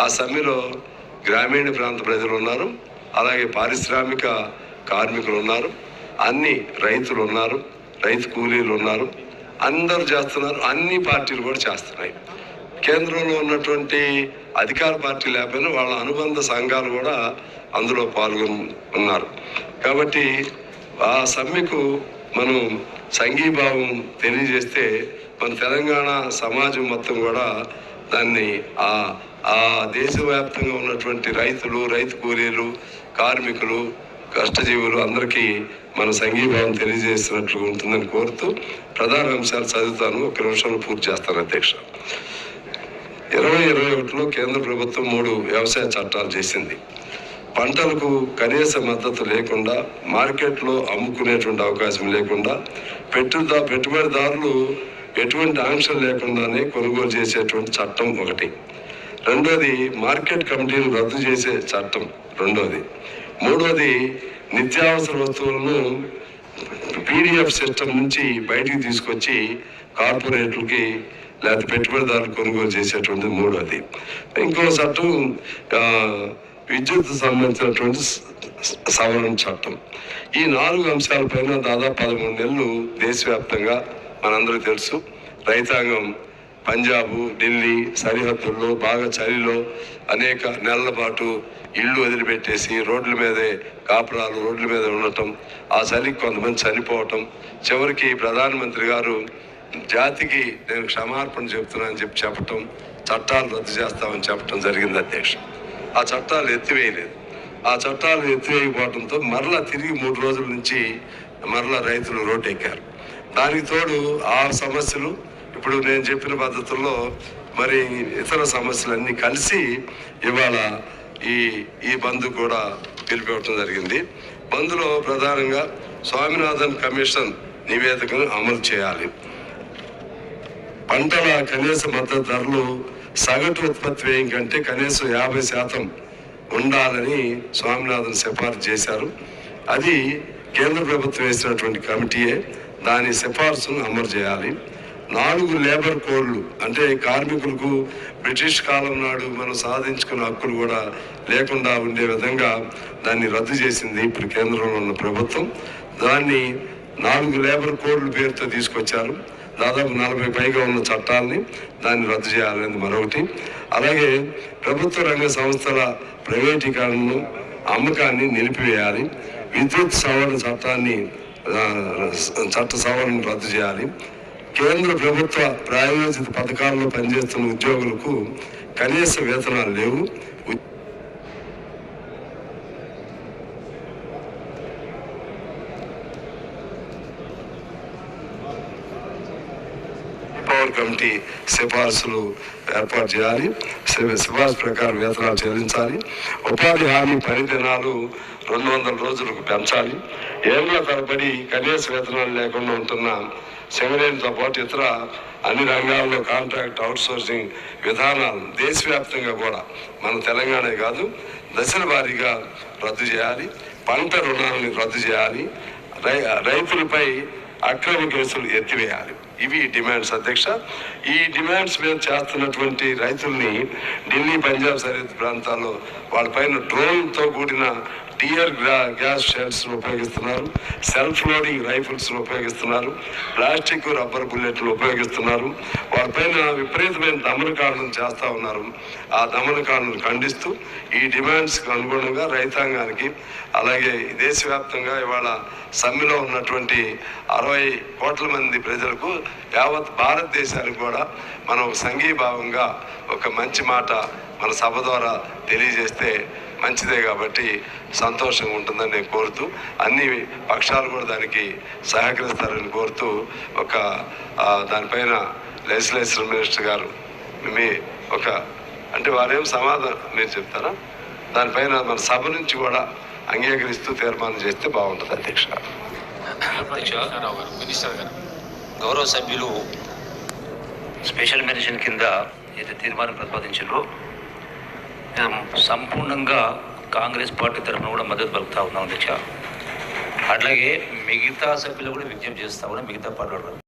ఆ సమ్మెలో గ్రామీణ ప్రాంత ప్రజలు ఉన్నారు. అలాగే పారిశ్రామిక కార్మికులు ఉన్నారు. అన్ని రైతులు ఉన్నారు. రైతు కూలీలు ఉన్నారు. అందరూ చేస్తున్నారు. అన్ని పార్టీలు కూడా చేస్తున్నాయి. కేంద్రంలో ఉన్నటువంటి అధికార పార్టీ లేకపోయినా వాళ్ళ అనుబంధ సంఘాలు కూడా అందులో పాల్గొని ఉన్నారు కాబట్టి ఆ సమ్మెకు మనం సంఘీభావం తెలియజేస్తే మన తెలంగాణ సమాజం మొత్తం కూడా దాన్ని ఆ ఆ దేశవ్యాప్తంగా ఉన్నటువంటి రైతులు రైతు కూలీలు కార్మికులు కష్టజీవులు అందరికీ మన సంఘీభావం తెలియజేస్తున్నట్లు ఉంటుందని కోరుతూ ప్రధాన అంశాలు చదువుతాను. ఒక నిమిషంలో పూర్తి చేస్తాను అధ్యక్ష. ఇరవై ఇరవై ఒకటిలో కేంద్ర ప్రభుత్వం మూడు వ్యవసాయ చట్టాలు చేసింది. పంటలకు కనీస మద్దతు లేకుండా మార్కెట్లో అమ్ముకునేటువంటి అవకాశం లేకుండా పెట్టుదా పెట్టుబడిదారులు ఎటువంటి ఆంక్షలు లేకుండానే కొనుగోలు చేసేటువంటి చట్టం ఒకటి. రెండోది మార్కెట్ కమిటీలు రద్దు చేసే చట్టం రెండోది. మూడోది నిత్యావసర వస్తువులను పీడిఎఫ్ సిస్టమ్ నుంచి బయటికి తీసుకొచ్చి కార్పొరేట్లకి లేకపోతే పెట్టుబడిదారులు కొనుగోలు చేసేటువంటి మూడోది. ఇంకో చట్టం విద్యుత్ సంబంధించినటువంటి సవరణ చట్టం. ఈ నాలుగు అంశాలపైన దాదాపు పదమూడు నెలలు దేశవ్యాప్తంగా మనందరికీ తెలుసు. రైతాంగం పంజాబ్ ఢిల్లీ సరిహద్దుల్లో బాగా చలిలో అనేక నెలల పాటు ఇళ్ళు వదిలిపెట్టేసి రోడ్ల మీదే కాపురాలు రోడ్ల మీద ఉండటం ఆ చలికి కొంతమంది చనిపోవటం. చివరికి ప్రధానమంత్రి గారు జాతికి నేను క్షమార్పణ చెప్తున్నానని చెప్పి చెప్పటం చట్టాలు రద్దు చేస్తామని చెప్పటం జరిగింది అధ్యక్ష. ఆ చట్టాలు ఎత్తివేయలేదు. ఆ చట్టాలు ఎత్తివేయకపోవడంతో మరలా తిరిగి మూడు రోజుల నుంచి మరలా రైతులు రోడ్డెక్కారు దానికి తోడు ఆ సమస్యలు ఇప్పుడు నేను చెప్పిన పద్ధతుల్లో మరి ఇతర సమస్యలన్నీ కలిసి ఇవాళ ఈ ఈ బంద్ కూడా పిలిపివ్వటం జరిగింది. బంద్లో ప్రధానంగా స్వామినాథన్ కమిషన్ నివేదికను అమలు చేయాలి. పంటల కనీస మద్దతు ధరలు సగటు ఉత్పత్తి వ్యయం కంటే కనీసం యాభై శాతం ఉండాలని స్వామినాథన్ సిఫార్సు చేశారు. అది కేంద్ర ప్రభుత్వం వేసినటువంటి కమిటీయే. దాని సిఫార్సును అమలు చేయాలి. నాలుగు లేబర్ కోడ్లు అంటే కార్మికులకు బ్రిటిష్ కాలం నాడు మనం సాధించుకున్న హక్కులు కూడా లేకుండా ఉండే విధంగా దాన్ని రద్దు చేసింది ఇప్పుడు కేంద్రంలో ఉన్న ప్రభుత్వం. దాన్ని నాలుగు లేబర్ కోడ్ల పేరుతో తీసుకొచ్చారు. దాదాపు నలభై పైగా ఉన్న చట్టాలని దాన్ని రద్దు చేయాలనేది మరొకటి. అలాగే ప్రభుత్వ రంగ సంస్థల ప్రైవేటీకరణను అమ్మకాన్ని నిలిపివేయాలి. విద్యుత్ సవరణ చట్టాన్ని చట్ట సవరణను రద్దు చేయాలి. కేంద్ర ప్రభుత్వ ప్రాయోజిత పథకాల్లో పనిచేస్తున్న ఉద్యోగులకు కనీస వేతనాలు లేవు. పవర్ కమిటీ సిఫార్సులు ఏర్పాటు చేయాలి. సిఫార్సు ప్రకారం వేతనాలు చెల్లించాలి. ఉపాధి హామీ పరిదినాలు రెండు వందల రోజులకు పెంచాలి. ఏళ్ళ తరబడి కనీస వేతనాలు లేకుండా ఉంటున్న సింగరేణితో పాటు ఇతర అన్ని రంగాల్లో కాంట్రాక్ట్ అవుట్సోర్సింగ్ విధానాలు దేశవ్యాప్తంగా కూడా మన తెలంగాణ కాదు దశల వారీగా రద్దు చేయాలి. పంట రుణాలను రద్దు చేయాలి. రై రైతులపై అక్రమ కేసులు ఎత్తివేయాలి. ఇవి డిమాండ్స్ అధ్యక్ష. ఈ డిమాండ్స్ మీద చేస్తున్నటువంటి రైతుల్ని ఢిల్లీ పంజాబ్ సరిహద్దు ప్రాంతాల్లో వాళ్ళపైన డ్రోన్తో కూడిన టియర్ గ్యాస్ షెల్స్ ఉపయోగిస్తున్నారు. సెల్ఫ్ లోడింగ్ రైఫిల్స్ ఉపయోగిస్తున్నారు. ప్లాస్టిక్ రబ్బర్ బుల్లెట్లు ఉపయోగిస్తున్నారు. వారిపైన విపరీతమైన దమనకాండను చేస్తా ఉన్నారు. ఆ దమనకాండను ఖండిస్తూ ఈ డిమాండ్స్కి అనుగుణంగా రైతాంగానికి అలాగే దేశవ్యాప్తంగా ఇవాళ సమ్మెలో ఉన్నటువంటి అరవై కోట్ల మంది ప్రజలకు యావత్ భారతదేశానికి కూడా మనం సంఘీభావంగా ఒక మంచి మాట మన సభ ద్వారా తెలియజేస్తే మంచిదే కాబట్టి సంతోషంగా ఉంటుందని నేను కోరుతూ అన్ని పక్షాలు కూడా దానికి సహకరిస్తారని కోరుతూ ఒక ఆ, దానిపైన లెజిస్లేచర్ మినిస్టర్ గారు మీ ఒక అంటే వారేం సమాధానం మీరు చెప్తారా? దానిపైన మన సభ నుంచి కూడా అంగీకరిస్తూ తీర్మానం చేస్తే బాగుంటుంది అధ్యక్ష. అధ్యక్ష మినిస్టర్ గారు. గౌరవ సభ్యులు స్పెషల్ మెన్షన్ కింద ఏదైతే తీర్మానం ప్రతిపాదించారో మేము సంపూర్ణంగా కాంగ్రెస్ పార్టీ తరఫున కూడా మద్దతు పలుకుతా ఉన్నాం అధ్యక్ష. అట్లాగే మిగతా సభ్యులు కూడా విజ్ఞప్తి చేస్తా కూడా మిగతా పార్టీ